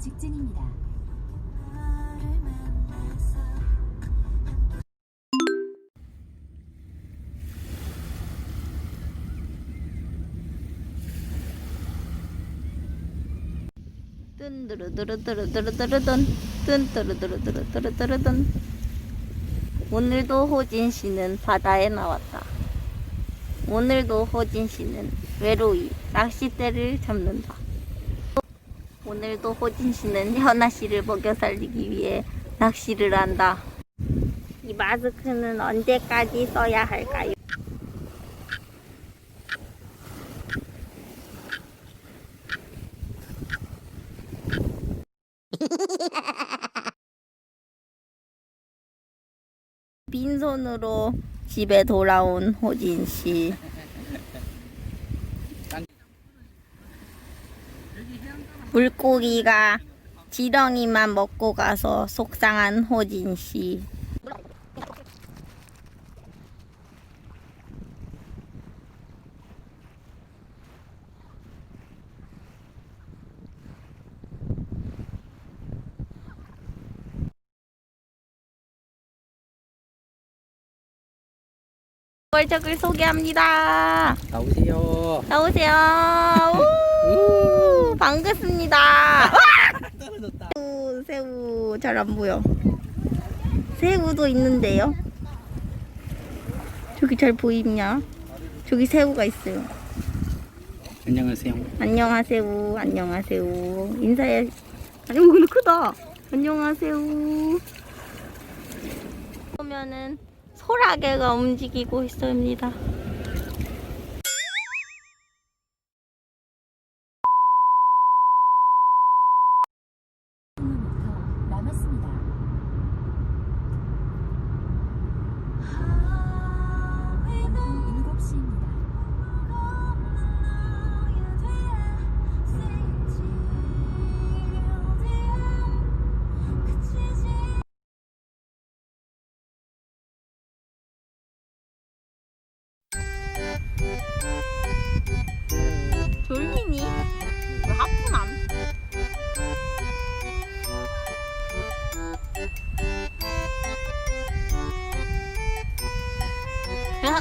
직진입니다. 뜬드르드르드르드르드르든 뜬드르드르드르드르드르든 오늘도 호진 씨는 바다에 나왔다. 오늘도 호진 씨는 외로이 낚싯대를 잡는다. 오늘도 호진 씨는 현아 씨를 먹여 살리기 위해 낚시를 한다. 이 마스크는 언제까지 써야 할까요? 빈손으로 집에 돌아온 호진 씨. 물고기가 지렁이만 먹고 가서 속상한 호진 씨. 월적을 소개합니다. 나오세요. 나오세요. 우, 반갑습니다. 떨어졌다. 새우, 새우 잘 안 보여. 새우도 있는데요. 저기 잘 보이냐? 저기 새우가 있어요. 안녕하세요. 안녕하세요. 안녕하세요. 인사해. 아니, 오, 근데 크다. 안녕하세요. 보면은 소라게가 움직이고 있습니다. 然后